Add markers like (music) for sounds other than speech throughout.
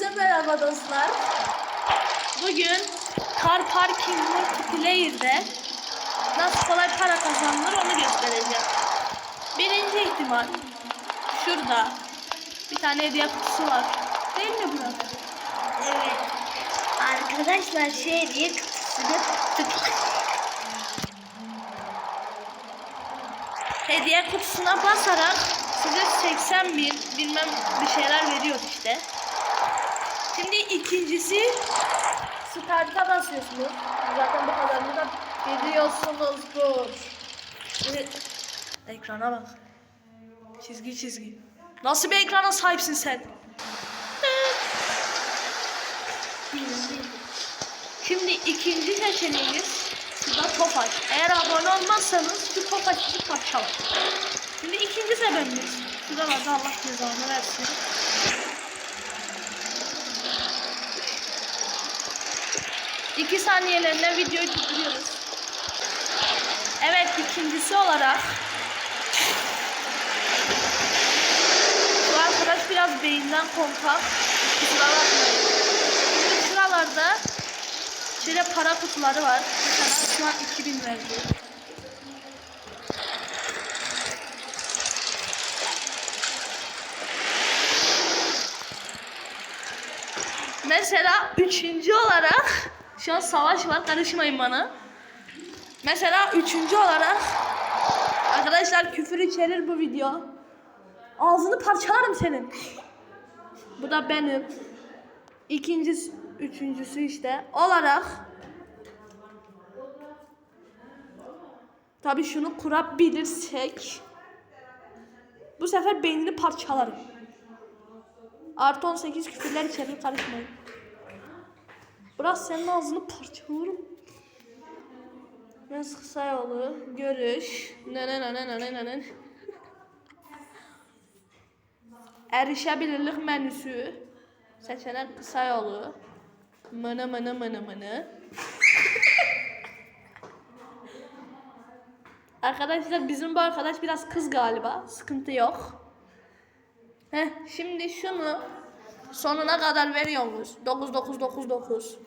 Herkese merhaba dostlar. Bugün Car Parking Multiplayer'de nasıl kolay para kazanılır onu göstereceğim. Birinci ihtimal şurada bir tane hediye kutusu var. Değil mi Burak? Evet. Arkadaşlar şey diye kutusunu tık Hediye kutusuna basarak size 80 bin bilmem bir şeyler veriyor işte. Şimdi ikincisi start'a basıyorsunuz. Zaten bu kadarını da biliyorsunuzdur. Şimdi ekrana bak. Çizgi çizgi. Nasıl bir ekrana sahipsin sen? Şimdi ikinci seçeneğimiz şurada Tofaş. Eğer abone olmazsanız şu Tofaş'ı parçalar. Şimdi ikinci sebebimiz. Şurada var da Allah cezanı versin. İki saniyelerine videoyu durduruyoruz. Evet ikincisi olarak bu arkadaş biraz beyinden kontak. Kusura bakmayın. Şimdi şuralarda şöyle para kutuları var. Mesela şu an 2000 verdi. Mesela üçüncü olarak şu an savaş var karışmayın bana. Mesela üçüncü olarak arkadaşlar küfür içerir bu video. Ağzını parçalarım senin. Bu da benim. İkincisi, üçüncüsü işte olarak Tabii şunu kurabilirsek bu sefer beynini parçalarım. Artı 18 küfürler içerir karışmayın. Burası senin ağzını parçalarım. Mes kısa yolu, görüş, nene nene nene nene. Erişebilirlik menüsü, seçenek kısa yolu, mını mını mını mını. (laughs) Arkadaşlar bizim bu arkadaş biraz kız galiba, sıkıntı yok. Heh, şimdi şunu sonuna kadar veriyoruz. 9999.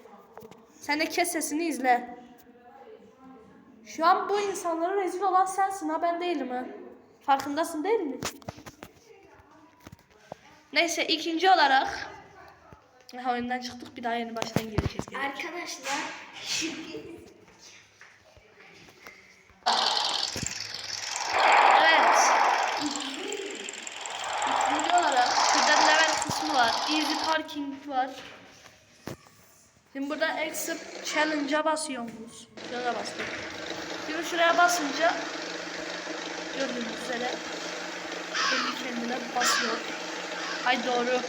Sen de kes sesini izle. Şu an bu insanlara rezil olan sensin ha ben değilim ha. Farkındasın değil mi? Neyse ikinci olarak ha, oyundan çıktık bir daha yeni baştan gireceğiz. Arkadaşlar şimdi Evet. Üçüncü olarak şurada level kısmı var. Easy parking var. Şimdi burada exit challenge'a basıyoruz. Şurada bastık. Şimdi şuraya basınca gördüğünüz üzere kendi kendine basıyor. Ay doğru.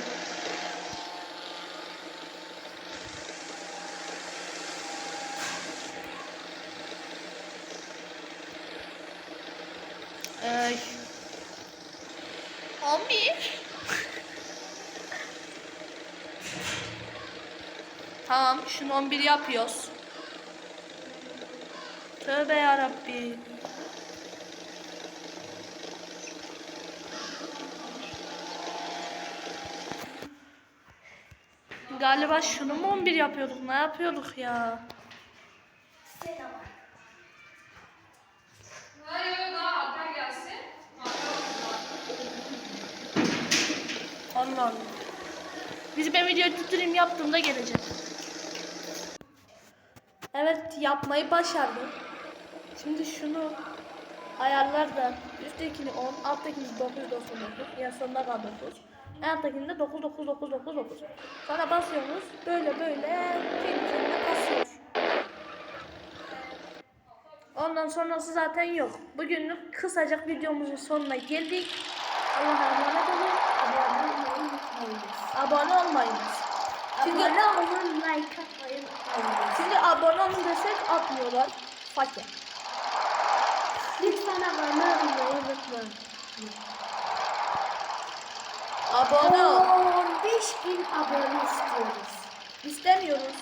Ay. 11. tamam, şunu 11 yapıyoruz. Tövbe yarabbi. Galiba şunu mu 11 yapıyorduk? Ne yapıyorduk ya? Allah Allah. Biz ben videoyu tutturayım yaptığımda gelecek. Evet yapmayı başardım. Şimdi şunu ayarlarda üsttekini 10, alttakini 999, yani sonuna kadar 9. En alttakini de 99999. Sonra basıyorsunuz böyle böyle kendi kendine basıyor. Ondan sonrası zaten yok. Bugünlük kısacık videomuzun sonuna geldik. Allah'a emanet olun. Abone olmayı unutmayınız. Abone olmayınız. Şimdi, Abone olun, like atmayı unutmayınız. şimdi abone olun desek atmıyorlar. Fakir. Lütfen abone olmayı unutmayın. Abone ol. 15 bin abone istiyoruz. İstemiyoruz.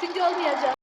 Çünkü olmayacak.